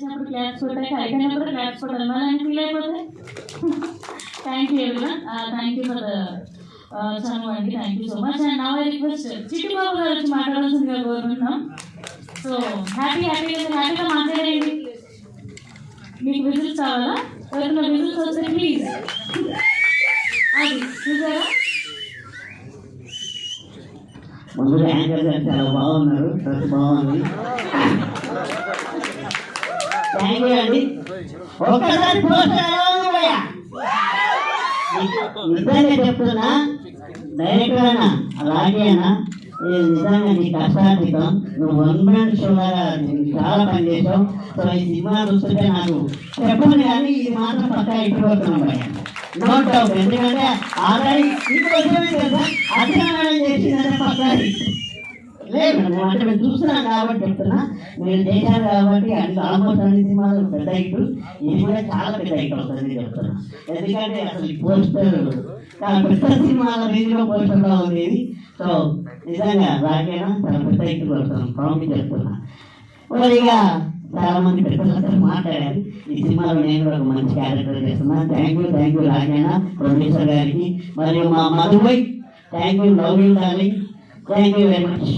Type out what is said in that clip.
చేసినప్పుడు క్లాప్స్ కొట్టాక అయిపోయినప్పుడు క్లాప్స్ కొట్టాలి మళ్ళీ ఆయన ఫీల్ అయిపోతే? Thank you everyone thank you for చను అండి. Thank you so much and now I request Chittibabu గారు వచ్చి మాట్లాడాల్సిందిగా కోరుకుంటున్నాం. సో హ్యాపీ హ్యాపీ హ్యాపీగా మాట్లాడండి. మీకు విజిల్స్ కావాలా? ఎవరైనా విజిల్స్ వస్తే ప్లీజ్ అది చూసారా? ముందు యాంకర్ గారు చాలా బాగున్నారు డ్రెస్ బాగుంది. థ్యాంక్ యూ అండి. ఒక్కసారి నిజంగా చెప్తున్నా డైరెక్టర్ అన్నా అలాగే అన్నా ఇది నిజంగా నీ కష్టాతీతం నువ్వు వన్ బ్రాండ్ షోగా చాలా పని చేసావు సో ఈ సినిమా చూస్తుంటే నాకు చెప్పండి కానీ ఇది మాత్రం పక్కా ఇట్టుకోతున్నాం భయ్యా నో డౌట్ ఎందుకంటే ఆల్రెడీ ఇప్పుడు వచ్చేది తెలుసా అధ్యయనం లేదు అంటే మేము చూస్తున్నాం కాబట్టి చెప్తున్నా. మీరు చేశారు కాబట్టి అన్ని ఆల్మోస్ట్ అన్ని సినిమాలు పెద్ద హిట్ ఇది కూడా చాలా పెద్ద హిట్ అవుతుంది చెప్తున్నా. ఎందుకంటే అసలు ఈ పోస్టర్ చాలా పెద్ద సినిమాల రీతిలో పోస్టర్లో ఉంది ఇది సో నిజంగా రాకేనా చాలా పెద్ద హిట్ కొడుతున్నాం. ప్రామిస్ చెప్తున్నా. మరి ఇక చాలా మంది పెద్దలందరూ మాట్లాడారు. ఈ సినిమాలో నేను కూడా ఒక మంచి క్యారెక్టర్ చేస్తున్నా. థ్యాంక్ యూ థ్యాంక్ యూ రాజేనా ప్రొడ్యూసర్ గారికి. మరియు మా మధుబై thank you love you darling thank you very much